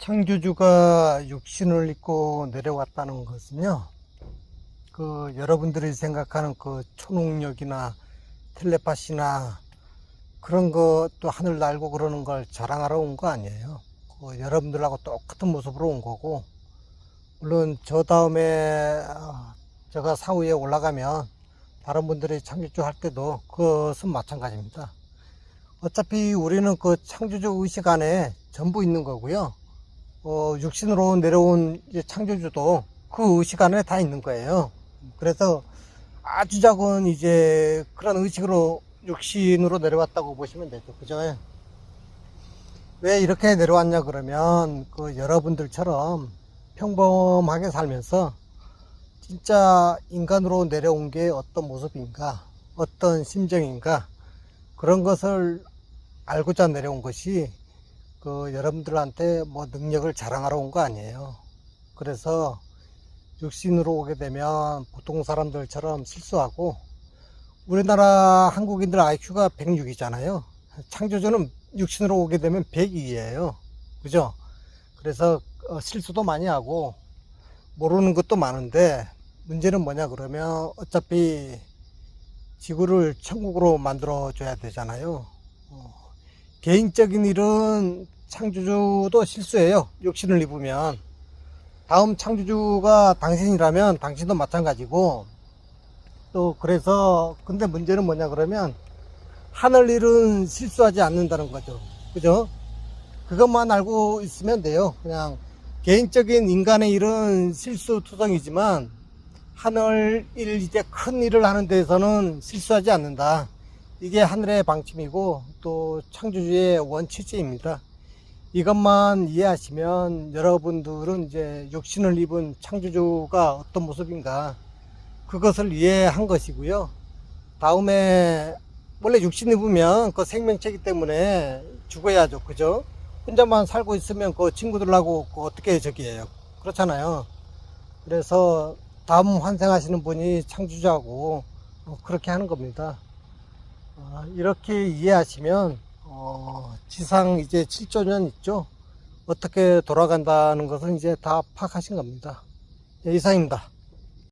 창조주가 육신을 입고 내려왔다는 것은요, 그 여러분들이 생각하는 그 초능력이나 텔레파시나 그런 것도 하늘 날고 그러는 걸 자랑하러 온 거 아니에요. 그 여러분들하고 똑같은 모습으로 온 거고, 물론 저 다음에 어, 제가 사후에 올라가면 다른 분들이 창조주 할 때도 그것은 마찬가지입니다. 어차피 우리는 그 창조주 의식 안에 전부 있는 거고요. 어, 육신으로 내려온 창조주도 그 의식 안에 다 있는 거예요. 그래서 아주 작은 이제 그런 의식으로 육신으로 내려왔다고 보시면 되죠. 그죠? 왜 이렇게 내려왔냐 그러면 그 여러분들처럼 평범하게 살면서 진짜 인간으로 내려온 게 어떤 모습인가, 어떤 심정인가, 그런 것을 알고자 내려온 것이 그 여러분들한테 뭐 능력을 자랑하러 온 거 아니에요. 그래서 육신으로 오게 되면 보통 사람들처럼 실수하고 우리나라 한국인들 IQ가 106이잖아요. 창조주는 육신으로 오게 되면 102예요. 그죠? 그래서 어, 실수도 많이 하고 모르는 것도 많은데 문제는 뭐냐 그러면 어차피 지구를 천국으로 만들어 줘야 되잖아요. 어, 개인적인 일은 창조주도 실수해요. 욕심을 입으면. 다음 창조주가 당신이라면 당신도 마찬가지고 또 그래서 근데 문제는 뭐냐 그러면 하늘 일은 실수하지 않는다는 거죠. 그죠? 그것만 알고 있으면 돼요. 그냥 개인적인 인간의 일은 실수 투성이지만 하늘 일 이제 큰 일을 하는 데서는 실수하지 않는다. 이게 하늘의 방침이고 또 창조주의 원칙입니다. 이것만 이해하시면 여러분들은 이제 육신을 입은 창조주가 어떤 모습인가 그것을 이해한 것이고요. 다음에 원래 육신 입으면 그 생명체이기 때문에 죽어야죠. 그죠? 혼자만 살고 있으면 그 친구들하고 그 어떻게 저기 해요. 그렇잖아요. 그래서 다음 환생하시는 분이 창조자고 어, 그렇게 하는 겁니다. 아, 이렇게 이해하시면 어, 지상 이제 7조 년 있죠. 어떻게 돌아간다는 것은 이제 다 파악하신 겁니다. 예, 이상입니다.